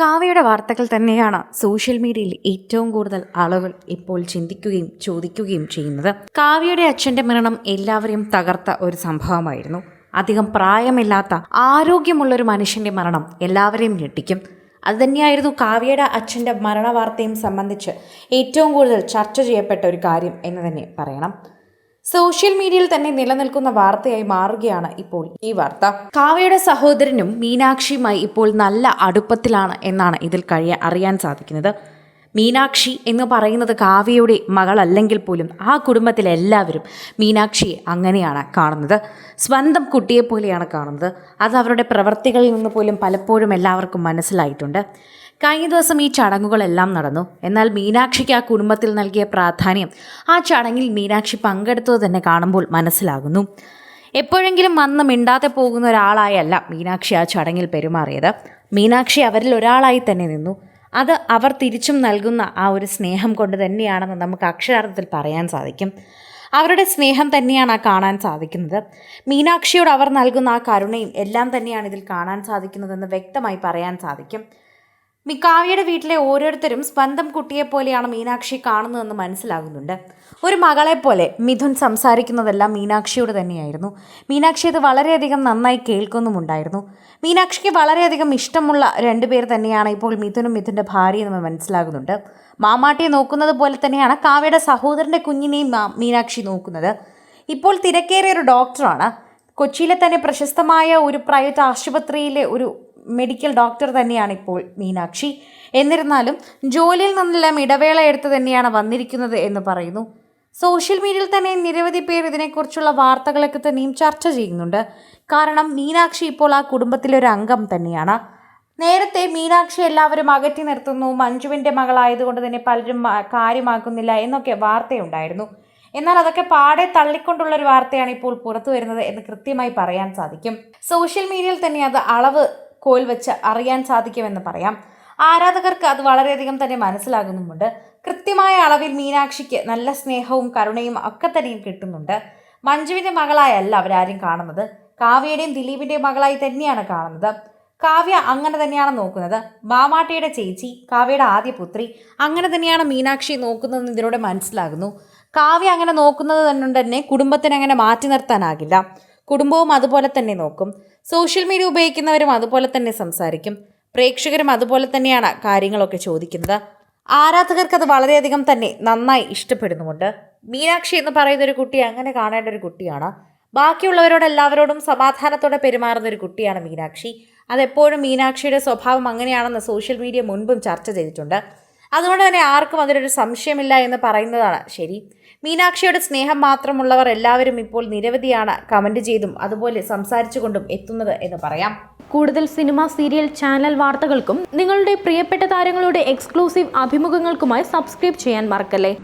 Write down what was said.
കാവ്യയുടെ വാർത്തകൾ തന്നെയാണ് സോഷ്യൽ മീഡിയയിൽ ഏറ്റവും കൂടുതൽ ആളുകൾ ഇപ്പോൾ ചിന്തിക്കുകയും ചോദിക്കുകയും ചെയ്യുന്നത്. കാവ്യയുടെ അച്ഛന്റെ മരണം എല്ലാവരെയും തകർത്ത ഒരു സംഭവമായിരുന്നു. അധികം പ്രായമില്ലാത്ത ആരോഗ്യമുള്ള ഒരു മനുഷ്യന്റെ മരണം എല്ലാവരെയും ഞെട്ടിക്കും. അതുതന്നെയായിരുന്നു കാവ്യയുടെ അച്ഛന്റെ മരണവാർത്തയും സംബന്ധിച്ച് ഏറ്റവും കൂടുതൽ ചർച്ച ചെയ്യപ്പെട്ട ഒരു കാര്യം എന്ന് തന്നെ പറയണം. സോഷ്യൽ മീഡിയയിൽ തന്നെ നിലനിൽക്കുന്ന വാർത്തയായി മാറുകയാണ് ഇപ്പോൾ ഈ വാർത്ത. കാവ്യയുടെ സഹോദരനും മീനാക്ഷിയുമായി ഇപ്പോൾ നല്ല അടുപ്പത്തിലാണ് എന്നാണ് ഇതിൽ കഴിയ അറിയാൻ സാധിക്കുന്നത്. മീനാക്ഷി എന്ന് പറയുന്നത് കാവ്യയുടെ മകളല്ലെങ്കിൽ പോലും ആ കുടുംബത്തിലെ എല്ലാവരും മീനാക്ഷിയെ അങ്ങനെയാണ് കാണുന്നത്. സ്വന്തം കുട്ടിയെപ്പോലെയാണ് കാണുന്നത്. അത് അവരുടെ പ്രവർത്തികളിൽ നിന്ന് പോലും പലപ്പോഴും എല്ലാവർക്കും മനസ്സിലായിട്ടുണ്ട്. കഴിഞ്ഞ ദിവസം ഈ ചടങ്ങുകളെല്ലാം നടന്നു. എന്നാൽ മീനാക്ഷിക്ക് ആ കുടുംബത്തിൽ നൽകിയ പ്രാധാന്യം ആ ചടങ്ങിൽ മീനാക്ഷി പങ്കെടുത്തത് തന്നെ കാണുമ്പോൾ മനസ്സിലാകുന്നു. എപ്പോഴെങ്കിലും വന്ന് മിണ്ടാതെ പോകുന്ന ഒരാളായല്ല മീനാക്ഷി ആ ചടങ്ങിൽ പെരുമാറിയത്. മീനാക്ഷി അവരിൽ ഒരാളായി തന്നെ നിന്നു. അത് അവർ തിരിച്ചും നൽകുന്ന ആ ഒരു സ്നേഹം കൊണ്ട് തന്നെയാണെന്ന് നമുക്ക് അക്ഷരാർത്ഥത്തിൽ പറയാൻ സാധിക്കും. അവരുടെ സ്നേഹം തന്നെയാണ് ആ കാണാൻ സാധിക്കുന്നത്. മീനാക്ഷിയോട് അവർ നൽകുന്ന ആ കരുണയും എല്ലാം തന്നെയാണ് ഇതിൽ കാണാൻ സാധിക്കുന്നതെന്ന് വ്യക്തമായി പറയാൻ സാധിക്കും. കാവ്യയുടെ വീട്ടിലെ ഓരോരുത്തരും സ്വന്തം കുട്ടിയെപ്പോലെയാണ് മീനാക്ഷി കാണുന്നതെന്ന് മനസ്സിലാകുന്നുണ്ട്. ഒരു മകളെപ്പോലെ പോലെ മിഥുൻ സംസാരിക്കുന്നതെല്ലാം മീനാക്ഷിയോട് തന്നെയായിരുന്നു. മീനാക്ഷി അത് വളരെയധികം നന്നായി കേൾക്കുന്നുമുണ്ടായിരുന്നു. മീനാക്ഷിക്ക് വളരെയധികം ഇഷ്ടമുള്ള രണ്ടുപേർ തന്നെയാണ് ഇപ്പോൾ മിഥുനും മിഥുന്റെ ഭാര്യയും നമ്മൾ മനസ്സിലാകുന്നുണ്ട്. മാമാട്ടിയെ നോക്കുന്നത് പോലെ തന്നെയാണ് കാവ്യയുടെ സഹോദരന്റെ കുഞ്ഞിനെയും മീനാക്ഷി നോക്കുന്നത്. ഇപ്പോൾ തിരക്കേറിയ ഒരു ഡോക്ടറാണ്. കൊച്ചിയിലെ തന്നെ പ്രശസ്തമായ ഒരു പ്രൈവറ്റ് ആശുപത്രിയിലെ ഒരു മെഡിക്കൽ ഡോക്ടർ തന്നെയാണ് ഇപ്പോൾ മീനാക്ഷി. എന്നിരുന്നാലും ജോലിയിൽ നിന്നെല്ലാം ഇടവേള എടുത്ത് തന്നെയാണ് വന്നിരിക്കുന്നത് എന്ന് പറയുന്നു. സോഷ്യൽ മീഡിയയിൽ തന്നെ നിരവധി പേർ ഇതിനെക്കുറിച്ചുള്ള വാർത്തകളൊക്കെ തന്നെയും ചർച്ച ചെയ്യുന്നുണ്ട്. കാരണം മീനാക്ഷി ഇപ്പോൾ ആ കുടുംബത്തിലെ ഒരു അംഗം തന്നെയാണ്. നേരത്തെ മീനാക്ഷി എല്ലാവരും അകറ്റി നിർത്തുന്നു മഞ്ജുവിന്റെ മകളായതുകൊണ്ട് തന്നെ പലരും കാര്യമാക്കുന്നില്ല എന്നൊക്കെ വാർത്തയുണ്ടായിരുന്നു. എന്നാൽ അതൊക്കെ പാടെ തള്ളിക്കൊണ്ടുള്ള ഒരു വാർത്തയാണ് ഇപ്പോൾ പുറത്തു വരുന്നത് എന്ന് കൃത്യമായി പറയാൻ സാധിക്കും. സോഷ്യൽ മീഡിയയിൽ തന്നെ അത് അളവ് കോൽ വെച്ച് അറിയാൻ സാധിക്കുമെന്ന് പറയാം. ആരാധകർക്ക് അത് വളരെയധികം തന്നെ മനസ്സിലാകുന്നുമുണ്ട്. കൃത്യമായ അളവിൽ മീനാക്ഷിക്ക് നല്ല സ്നേഹവും കരുണയും ഒക്കെ തന്നെയും കിട്ടുന്നുണ്ട്. മഞ്ജുവിന്റെ മകളായല്ല അവരാരും കാണുന്നത്. കാവ്യയുടെയും ദിലീപിന്റെയും മകളായി തന്നെയാണ് കാണുന്നത്. കാവ്യ അങ്ങനെ തന്നെയാണ് നോക്കുന്നത്. മാമാട്ടിയുടെ ചേച്ചി കാവ്യയുടെ ആദ്യ പുത്രി അങ്ങനെ തന്നെയാണ് മീനാക്ഷി നോക്കുന്നതെന്ന് ഇതിലൂടെ മനസ്സിലാകുന്നു. കാവ്യ അങ്ങനെ നോക്കുന്നത് തന്നെ കുടുംബത്തിന് അങ്ങനെ മാറ്റി നിർത്താനാകില്ല. കുടുംബവും അതുപോലെ തന്നെ നോക്കും. സോഷ്യൽ മീഡിയ ഉപയോഗിക്കുന്നവരും അതുപോലെ തന്നെ സംസാരിക്കും. പ്രേക്ഷകരും അതുപോലെ തന്നെയാണ് കാര്യങ്ങളൊക്കെ ചോദിക്കുന്നത്. ആരാധകർക്ക് അത് വളരെയധികം തന്നെ നന്നായി ഇഷ്ടപ്പെടുന്നുമുണ്ട്. മീനാക്ഷി എന്ന് പറയുന്ന ഒരു കുട്ടി അങ്ങനെ കാണേണ്ട ഒരു കുട്ടിയാണ്. ബാക്കിയുള്ളവരോട് എല്ലാവരോടും സമാധാനത്തോടെ പെരുമാറുന്ന ഒരു കുട്ടിയാണ് മീനാക്ഷി. അതെപ്പോഴും മീനാക്ഷിയുടെ സ്വഭാവം അങ്ങനെയാണെന്ന് സോഷ്യൽ മീഡിയ മുൻപും ചർച്ച ചെയ്തിട്ടുണ്ട്. അതുകൊണ്ട് തന്നെ ആർക്കും അതിലൊരു സംശയമില്ല എന്ന് പറയുന്നതാണ്. ശരി. മീനാക്ഷിയുടെ സ്നേഹം മാത്രമുള്ളവർ എല്ലാവരും ഇപ്പോൾ നിരവധിയാണ് കമന്റ് ചെയ്തും അതുപോലെ സംസാരിച്ചുകൊണ്ടും എത്തുന്നത് എന്ന് പറയാം. കൂടുതൽ സിനിമ സീരിയൽ ചാനൽ വാർത്തകൾക്കും നിങ്ങളുടെ പ്രിയപ്പെട്ട താരങ്ങളുടെ എക്സ്ക്ലൂസീവ് അഭിമുഖങ്ങൾക്കുമായി സബ്സ്ക്രൈബ് ചെയ്യാൻ മറക്കല്ലേ?